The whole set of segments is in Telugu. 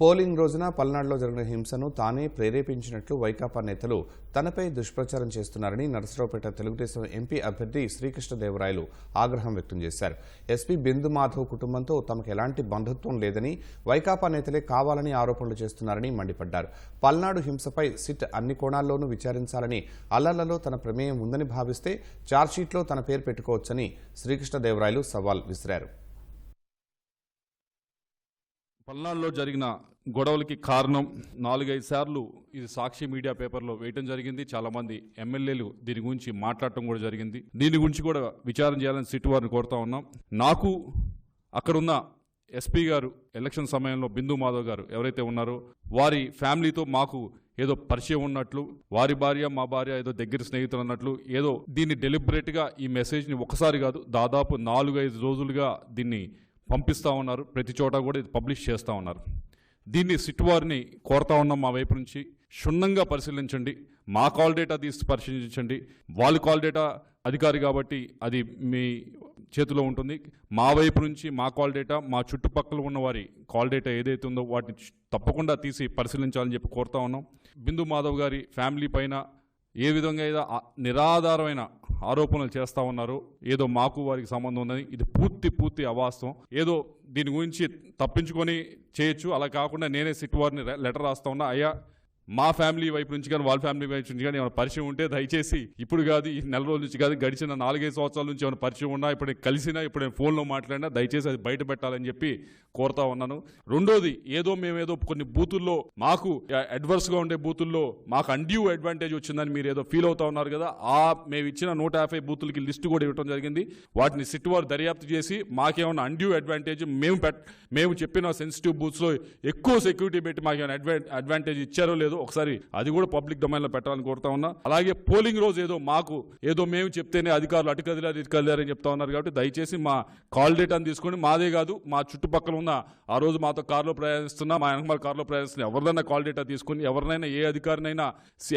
పోలింగ్ రోజున పల్నాడులో జరిగిన హింసను తానే ప్రేరేపించినట్లు వైకాపా నేతలు తనపై దుష్ప్రచారం చేస్తున్నారని నరసరావుపేట తెలుగుదేశం ఎంపీ అభ్యర్థి శ్రీకృష్ణదేవరాయలు ఆగ్రహం వ్యక్తం చేశారు. ఎస్పీ బిందు మాధవ్ కుటుంబంతో తమకు ఎలాంటి బంధుత్వం లేదని వైకాపా నేతలే కావాలని ఆరోపణలు చేస్తున్నారని మండిపడ్డారు. పల్నాడు హింసపై సిట్ అన్ని కోణాల్లోనూ విచారించాలని అల్లర్లలో తన ప్రమేయం ఉందని భావిస్తే ఛార్జ్షీట్లో తన పేరు పెట్టుకోవచ్చని శ్రీకృష్ణదేవరాయలు సవాల్ విసిరారు. పల్నాడులో జరిగిన గొడవలకి కారణం నాలుగైదు సార్లు ఇది సాక్షి మీడియా పేపర్లో వేయటం జరిగింది. చాలా మంది ఎమ్మెల్యేలు దీని గురించి మాట్లాడటం కూడా జరిగింది. దీని గురించి కూడా విచారణ చేయాలని సిట్ వారిని కోరుతా ఉన్నాం. నాకు అక్కడున్న ఎస్పీ గారు ఎలక్షన్ సమయంలో బిందు మాధవ్ గారు ఎవరైతే ఉన్నారో వారి ఫ్యామిలీతో మాకు ఏదో పరిచయం ఉన్నట్లు వారి భార్య మా భార్య ఏదో దగ్గర స్నేహితులు అన్నట్లు ఏదో దీన్ని డెలిబరేట్గా ఈ మెసేజ్ని ఒకసారి కాదు దాదాపు నాలుగు ఐదు రోజులుగా దీన్ని పంపిస్తూ ఉన్నారు. ప్రతి చోట కూడా ఇది పబ్లిష్ చేస్తూ ఉన్నారు. దీన్ని సిట్ కోరతా కోరుతా ఉన్నాం మా వైపు నుంచి. క్షుణ్ణంగా పరిశీలించండి. మా కాల్ డేటా తీసి పరిశీలించండి. వాళ్ళ కాల్ డేటా అధికారి కాబట్టి అది మీ చేతిలో ఉంటుంది. మా వైపు నుంచి మా కాల్ డేటా మా చుట్టుపక్కల ఉన్న వారి కాల్ డేటా ఏదైతే ఉందో వాటిని తప్పకుండా తీసి పరిశీలించాలని చెప్పి కోరుతా ఉన్నాం. బిందు మాధవ్ గారి ఫ్యామిలీ పైన ఏ విధంగా ఏదో నిరాధారమైన ఆరోపణలు చేస్తా ఉన్నారు. ఏదో మాకు వారికి సంబంధం ఉందని. ఇది పూర్తి పూర్తి అవాస్తవం. ఏదో దీని గురించి తప్పించుకొని చేయొచ్చు. అలా కాకుండా నేనే సిట్ వారిని లెటర్ రాస్తా ఉన్నా. అయ్యా మా ఫ్యామిలీ వైపు నుంచి కానీ వాళ్ళ ఫ్యామిలీ వైపు నుంచి కానీ ఏమైనా పరిచయం ఉంటే దయచేసి ఇప్పుడు కాదు ఈ నెల రోజుల నుంచి కాదు గడిచిన నాలుగైదు సంవత్సరాల నుంచి ఏమైనా పరిచయం ఉన్నా ఇప్పుడు నేను కలిసినా ఇప్పుడు నేను ఫోన్లో మాట్లాడినా దయచేసి అది బయట పెట్టాలని చెప్పి కోరుతా ఉన్నాను. రెండోది ఏదో మేమేదో కొన్ని బూతుల్లో మాకు అడ్వర్స్గా ఉండే బూతుల్లో మాకు అన్డ్యూ అడ్వాంటేజ్ వచ్చిందని మీరు ఏదో ఫీల్ అవుతా ఉన్నారు కదా ఆ మేము ఇచ్చిన నూట యాభై బూతులకి లిస్టు కూడా ఇవ్వడం జరిగింది. వాటిని సిట్ వారు దర్యాప్తు చేసి మాకేమైనా అన్డ్యూ అడ్వాంటేజ్ మేము పెట్ మేము చెప్పిన సెన్సిటివ్ బూత్స్లో ఎక్కువ సెక్యూరిటీ పెట్టి మాకేమైనా అడ్వా అడ్వాంటేజ్ ఇచ్చారో లేదో ఒకసారి అది కూడా పబ్లిక్ డొమైన్లో పెట్టాలని కోరుతా ఉన్నా. అలాగే పోలింగ్ రోజు ఏదో మాకు ఏదో మేము చెప్తేనే అధికారులు అటు కదిలారు ఇటు కదిలారని అని చెప్తా ఉన్నారు కాబట్టి దయచేసి మా కాల్ డేటాను తీసుకొని మాదే కాదు మా చుట్టుపక్కల ఉన్న ఆ రోజు మాతో కారులో ప్రయాణిస్తున్నా మా వెనకమాల కారులో ప్రయాణిస్తున్న ఎవరినైనా కాల్ డేటా తీసుకొని ఎవరినైనా ఏ అధికారినైనా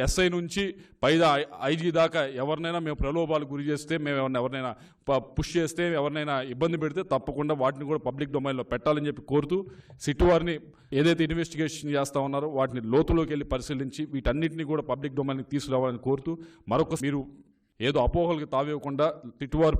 ఎస్ఐ నుంచి పైదా ఐజీ దాకా ఎవరినైనా మేము ప్రలోభాలు గురి చేస్తే మేము ఎవరిని ఎవరినైనా ప- పుష్ చేస్తే ఎవరినైనా ఇబ్బంది పెడితే తప్పకుండా వాటిని కూడా పబ్లిక్ డొమైన్లో పెట్టాలని చెప్పి కోరుతూ సిట్టు వారిని ఏదైతే ఇన్వెస్టిగేషన్ చేస్తా ఉన్నారో వాటిని లోతులోకి వెళ్ళి పరిశీలించి వీటన్నిటిని కూడా పబ్లిక్ డొమైన్కి తీసుకురావాలని కోరుతూ మరొక మీరు ఏదో అపోహలకు తావివ్వకుండా తిట్టువారు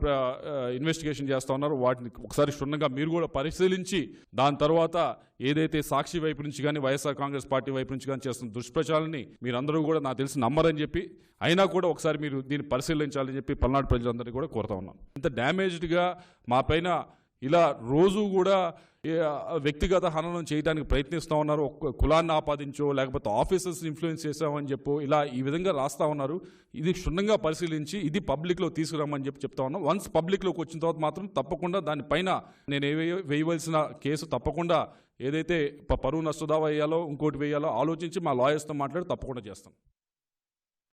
ఇన్వెస్టిగేషన్ చేస్తూ ఉన్నారు వాటిని ఒకసారి క్షుణ్ణంగా మీరు కూడా పరిశీలించి దాని తర్వాత ఏదైతే సాక్షి వైపు నుంచి కానీ వైఎస్ఆర్ కాంగ్రెస్ పార్టీ వైపు నుంచి కానీ చేస్తున్న దుష్ప్రచారాన్ని మీరందరూ కూడా నాకు తెలిసి నమ్మరని చెప్పి అయినా కూడా ఒకసారి మీరు దీన్ని పరిశీలించాలని చెప్పి పల్నాడు ప్రజలందరినీ కూడా కోరుతా ఉన్నాను ఇంత డ్యామేజ్డ్గా మా పైన ఇలా రోజు కూడా వ్యక్తిగత హననం చేయడానికి ప్రయత్నిస్తూ ఉన్నారు. ఒక్క కులాన్ని ఆపాదించో లేకపోతే ఆఫీసర్స్ ఇన్ఫ్లుయెన్స్ చేసామని చెప్పు ఇలా ఈ విధంగా రాస్తా ఉన్నారు. ఇది క్షుణ్ణంగా పరిశీలించి ఇది పబ్లిక్లో తీసుకురామని చెప్పి చెప్తా ఉన్నాం. వన్స్ పబ్లిక్లోకి వచ్చిన తర్వాత మాత్రం తప్పకుండా దానిపైన నేను ఏ వేయవలసిన కేసు తప్పకుండా ఏదైతే పరువు నష్టదావా వేయాలో ఇంకోటి వేయాలో ఆలోచించి మా లాయర్స్తో మాట్లాడి తప్పకుండా చేస్తాం.